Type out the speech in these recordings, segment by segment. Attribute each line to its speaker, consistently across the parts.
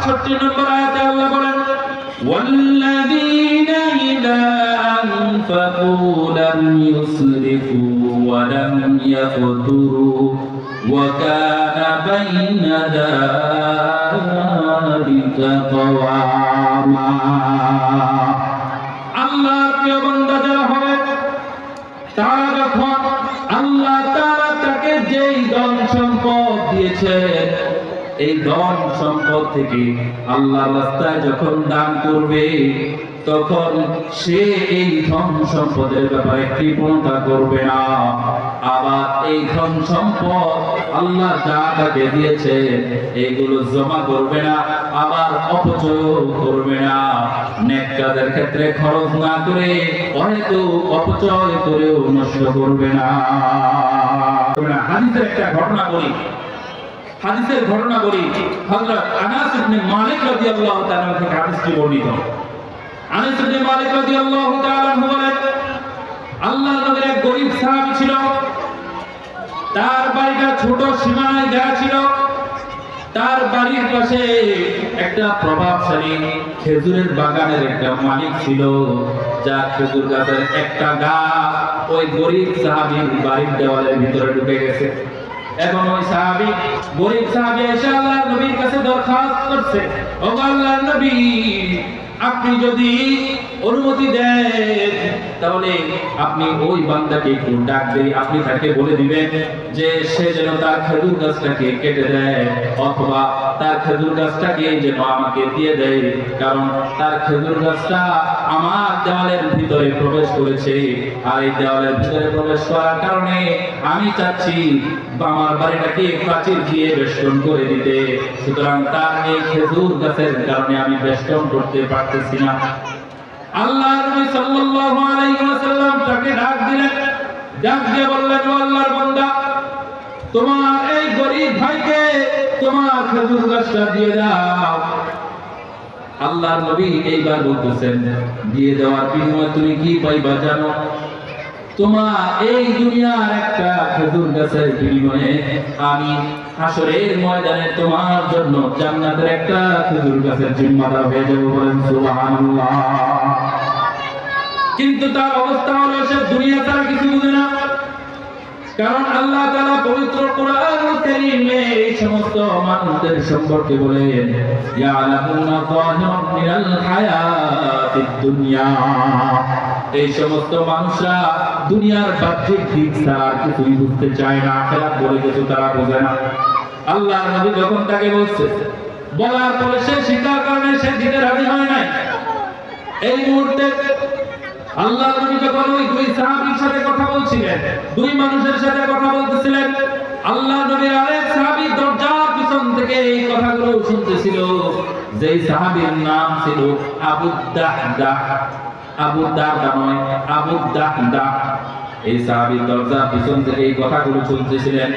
Speaker 1: বাষট্টি নম্বর আয়াতে আল্লাহ বলেন والذين إذا أنفقوا لم يسرفوا ولم يقتروا وكان بين ذلك قواما আল্লাহর প্রিয় বান্দা যারা হবে তারা যখন আল্লাহ তাআলা তাকে যেই ধন সম্পদ দিয়েছে এই ধন সম্পদ থেকে আল্লাহ রাস্তায় যখন দান করবে, তখন সে এই ধন সম্পদের ব্যাপারে কৃপণতা করবে না। আবার এই ধন সম্পদ আল্লাহ যা তাকে দিয়েছে এইগুলো জমা করবে না, আবার অপচয় করবে না। নেক কাজের ক্ষেত্রে খরচ না করে, হয়তো অপচয় করেও নষ্ট করবে না। হাদিসের একটা ঘটনা বলি। হাদিসের ঘটনা বলি, হযরত আনাস ইবনে মালিক রাদিয়াল্লাহু তাআলা থেকে হাদিসটি বর্ণিত। আনাস ইবনে মালিক রাদিয়াল্লাহু তাআলা বলেন, আল্লাহ নবীর এক গরিব সাহাবী ছিল। তার বাড়িটা ছোট, সীমানায় দেওয়া ছিল। তার বাড়ির পাশে একটা প্রভাবশালী খেজুরের বাগানের একটা মালিক ছিল। যা খেজুর গাছের একটা গাছ ওই গরিব সাহাবীর বাড়ির দেওয়ালের ভিতরে ঢুকে গেছে। এখন ওই সাহাবি গরিব সাহাবি এসে আল্লাহর নবীর কাছে দরখাস্ত করছে। ও আল্লাহর নবী, আপনি যদি অনুমতি দেন। তাহলে আপনি ওই বান্দাকে একটু ডাক দিয়ে আপনি তাকে বলে দিবেন যে সে যেন তার খেজুর গাছটাকে কেটে দেয় অথবা তার খেজুর গাছটাকে যেন আমাকে দিয়ে দেয়, কারণ তার খেজুর গাছটা আমার দেওয়ালের ভিতরে প্রবেশ করেছে। আর এই দেওয়ালের ভিতরে প্রবেশ করার কারণে আমি চাচ্ছি আমার বাড়িটাকে প্রাচীর দিয়ে বেষ্টন করে দিতে। সুতরাং তার এই খেজুর গাছের কারণে আমি বেষ্টন করতে পারতেছি না। নবী সাল্লাল্লাহু আলাইহি ওয়াসাল্লাম তাকে ডাক দিলেন। ডাক দিয়ে বললেন, ও আল্লাহর বান্দা, তোমার এই ভাইকে তোমার খেজুর গাছটা দিয়ে দাও। নবী এইবার বলতেছেন, দিয়ে দেওয়ার বিনিময়ে তুমি কি পাইবা জানো? তোমার এই দুনিয়ার একটা খেজুর গাছের বিনিময়ে আমি হাসরের ময়দানে তোমার জন্য জান্নাতের একটা খেজুর গাছের জিম্মাদার হয়ে যাব বলেন সুবহানাল্লাহ। কিন্তু তার অবস্থা হলো সে দুনিয়া তারা কিছু বুঝে না। কারণ আল্লাহ তাআলা পবিত্র কোরআনুল কারীমে এই সমস্ত মানুষদের সম্পর্কে বলেন দুনিয়া। এই সমস্ত মানুষরা দুনিয়ার বাহ্যিক দিক ছাড়া কিছুই বুঝতে চায় না, আখিরাত বলে কিছু তারা বোঝে না। আল্লাহ নবী যখন তাকে বলছে, বলার পরে সে স্বীকার কারণে সে দিতে রাজি হয় নাই। এই মুহূর্তে আল্লাহ নবী যখন ওই দুই সাহাবীর সাথে কথা বলছিলেন, দুই মানুষের সাথে কথা বলতেছিলেন, আল্লাহ নবীর আরেক সাহাবী দরজার পিছন থেকে এই কথাগুলো শুনতেছিল, যেই সাহাবীর নাম ছিল আবু দাহদা। আবু দাহদা নয় আবু দাহদা। এই সাহাবী দরজার পিছন থেকে এই কথাগুলো শুনতেছিলেন।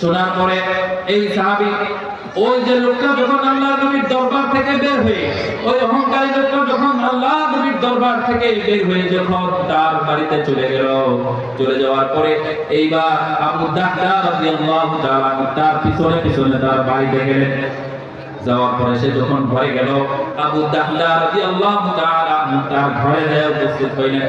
Speaker 1: শোনার পরে এই সাহাবী ওই যে লোকটা যখন আল্লাহ নবীর দরবার থেকে বের হয়ে, ওই অহংকারী লোকটা যখন আল্লাহ নবীর দরবার থেকে বের হয়ে যখন তার বাড়িতে চলে গেল, চলে যাওয়ার পরে এইবার আবু দাহদা রাদিয়াল্লাহু তাআলা তার পিছনে পিছনে তার বাড়িতে গেলেন যাওয়ার পরে সে যখন ঘরে গেল, আবু দাহদা রাদিয়াল্লাহু তাআলা তার ঘরে যায় উপস্থিত হইলেন।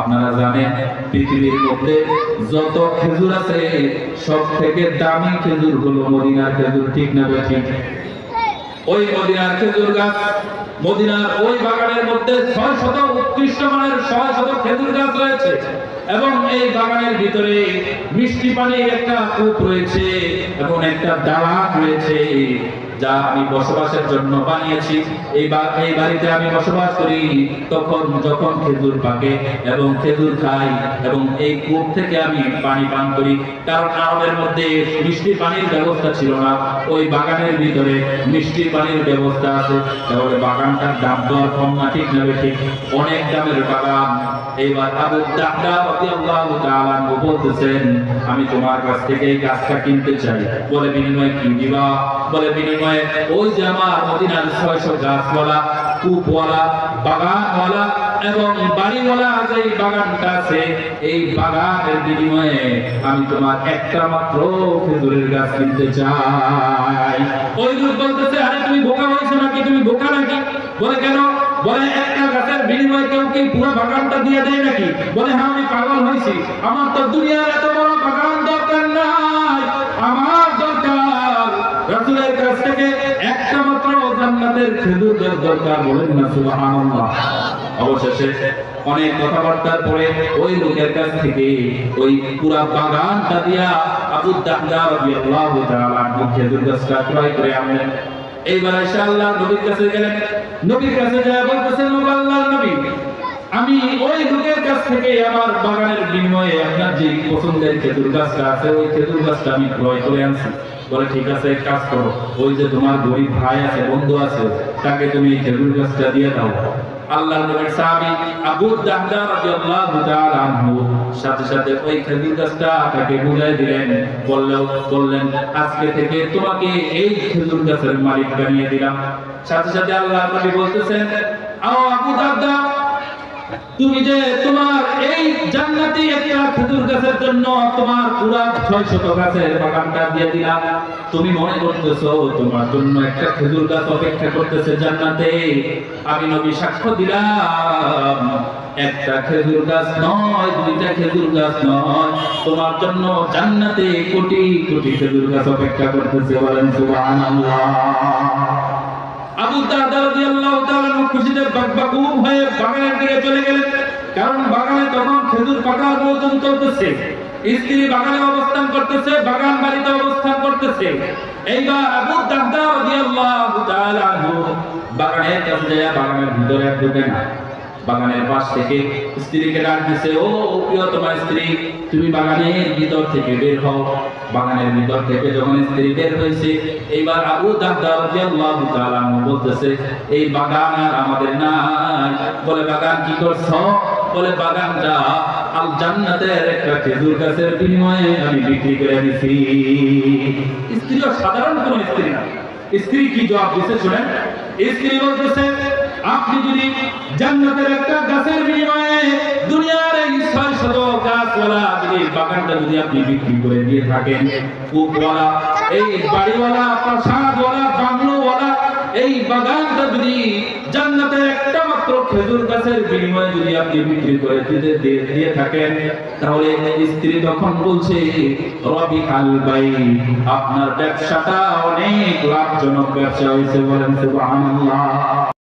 Speaker 1: আপনারা জানেন, পৃথিবীর মধ্যে যত খেজুর আছে সব থেকে দামি খেজুর হলো মদিনার খেজুর, ঠিক না ঠিক ওই মদিনার খেজুর গাছ, মদিনার ওই বাগানের মধ্যে ছয় শত উৎকৃষ্ট মানের ছয় শত খেজুর গাছ রয়েছে এবং এই বাগানের ভিতরে মিষ্টি পানির একটা কূপ রয়েছে এবং একটা দালান রয়েছে। যা আমি বসবাসের জন্য বানিয়েছি এই এই বাড়িতে আমি বসবাস করি। তখন যখন খেজুর পাকে এবং খেজুর খাই এবং এই কূপ থেকে আমি পানি পান করি, কারণ আরবের মধ্যে মিষ্টি পানির ব্যবস্থা ছিল না। ওই বাগানের ভিতরে মিষ্টি পানির ব্যবস্থা আছে। তাহলে বাগানটার দাম আর কম না, ঠিক নেবে ঠিক অনেক দামের বাগান। এইবার আবু দাহদা রাদিয়াল্লাহু তাআলা বলতেছেন, আমি তোমার কাছ থেকে এই গাছটা কিনতে চাই। বলে, বিনিময়ে কি দিবা? বলে, বিনিময়ে ওই যে আমার মদিনার ছয়শো গাছওয়ালা, কূপওয়ালা, বাগানওয়ালা এবং বাড়িওয়ালা যে বাগানটা আছে, এই বাগানের বিনিময়ে আমি তোমার একটা মাত্র খেজুরের গাছ কিনতে চাই। ওই লোক বলতেছে, আরে তুমি বোকা হয়েছো নাকি? তুমি বোকা নাকি? বলে, কেন? বলে, একটা গাছের বিনিময়ে কেউ কি পুরো বাগানটা দিয়ে দেয় নাকি? বলে হ্যাঁ আমি পাগল হয়েছি। আমার তো দুনিয়ার এত বড় বাগান দরকার নাই আমার দরকার রাসূলের কাছ থেকে একটা মাত্র জান্নাতের দরকার বলেন না, সুবহানাল্লাহ। অবশেষে অনেক কথাবার্তার পরে ওই লোকের কাছ থেকে ওই পুরা বাগানটা দিয়া আবু দাহদা রাদিয়াল্লাহু তাআলা খেজুর গাছটা ক্রয় করে আনলেন। এইবার নবীর কাছে গেলেন। নবীর কাছে বলতেছেন আল্লাহর নবী, আমি ওই লোকের কাছ থেকে আমার বাগানের বিনিময়ে আপনার যে পছন্দের খেজুর গাছটা আছে, ওই খেজুর গাছটা আমি ক্রয় করে আনছি। বলে, ঠিক আছে, এক কাজ করো। ওই যে তোমার গরিব ভাই আছে, বন্ধু আছে, তাকে তুমি খেজুর গাছটা দিয়ে দাও। আল্লাহ নবীর সাহাবী আবু দাহদা রাদিয়াল্লাহু তাআলা আনহু সাথে সাথে ওই খেজুর গাছটা তাকে বুঝাই দিলেন। বললেও, বললেন, আজকে থেকে তোমাকে এই খেজুর গাছের মালিক বানিয়ে দিলাম। সাথে সাথে আল্লাহ নবী বলতেছেন, আও আবু দাহদা তুমি যে তোমার এই জান্নাতি একটা খেজুর গাছের জন্য তোমার পুরা ছয় শত গাছের বাগানটা দিয়ে দিলাম তুমি মনে করতেছো তোমার জন্য একটা খেজুর গাছ অপেক্ষা করতেছে জান্নাতে। আমি নবী সাক্ষ্য দিলাম, একটা খেজুর গাছ নয়, দুইটা খেজুর গাছ নয়। তোমার জন্য জান্নাতে কোটি কোটি খেজুর গাছ অপেক্ষা করতেছে বলেন সুবহানাল্লাহ। খুশিতে বাকবাকুব হয়ে বাগানের দিকে চলে গেলেন। কারণ বাগানে তখন খেজুর পাকা মৌসুম চলতেছে। স্ত্রী বাগানে অবস্থান করতেছে, বাগান বাড়িতে অবস্থান করতেছে। এইবার আবু বাগানের বাগানের ভিতরে ঢুকে না। বাগানের পাশ থেকে স্ত্রীকে ডাক দিছে, ও প্রিয় তোমার স্ত্রী, তুমি বাগানের ভিতর থেকে বের হও। বাগানের ভিতর থেকে যখন স্ত্রী বের হয়েছে, এইবার আবু দাদা রাদিয়াল্লাহু তাআলা বলতেছে, এই বাগান আর আমাদের নাই। বলে, বাগান কি করছ? বলে, বাগানটা আল জান্নাতের একটা খেজুর গাছের বিনিময়ে আমি বিক্রি করে দিছি স্ত্রীও সাধারণ কোনো স্ত্রী না। স্ত্রী কি জবাব দিছে শুনেন? স্ত্রী বলতেছে আপনি যদি জান্নাতের একটা গাছের বিনিময়ে দুনিয়ার এই ছয় শত গাছওয়ালা যদি বাগানটা যদি আপনি বিক্রি করে দিয়ে থাকেন, কূপওয়ালা, এই বাড়িওয়ালা, প্রাসাদওয়ালা, বাংলোওয়ালা, এই বাগানটা যদি জান্নাতের একটা মাত্র খেজুর গাছের বিনিময়ে যদি আপনি বিক্রি করে দিতে দিয়ে থাকেন, তাহলে স্ত্রী তখন বলছে, রবি আল ভাই আপনার ব্যবসাটা অনেক লাভজনক ব্যবসা হয়েছে বলেন সুবহানাল্লাহ।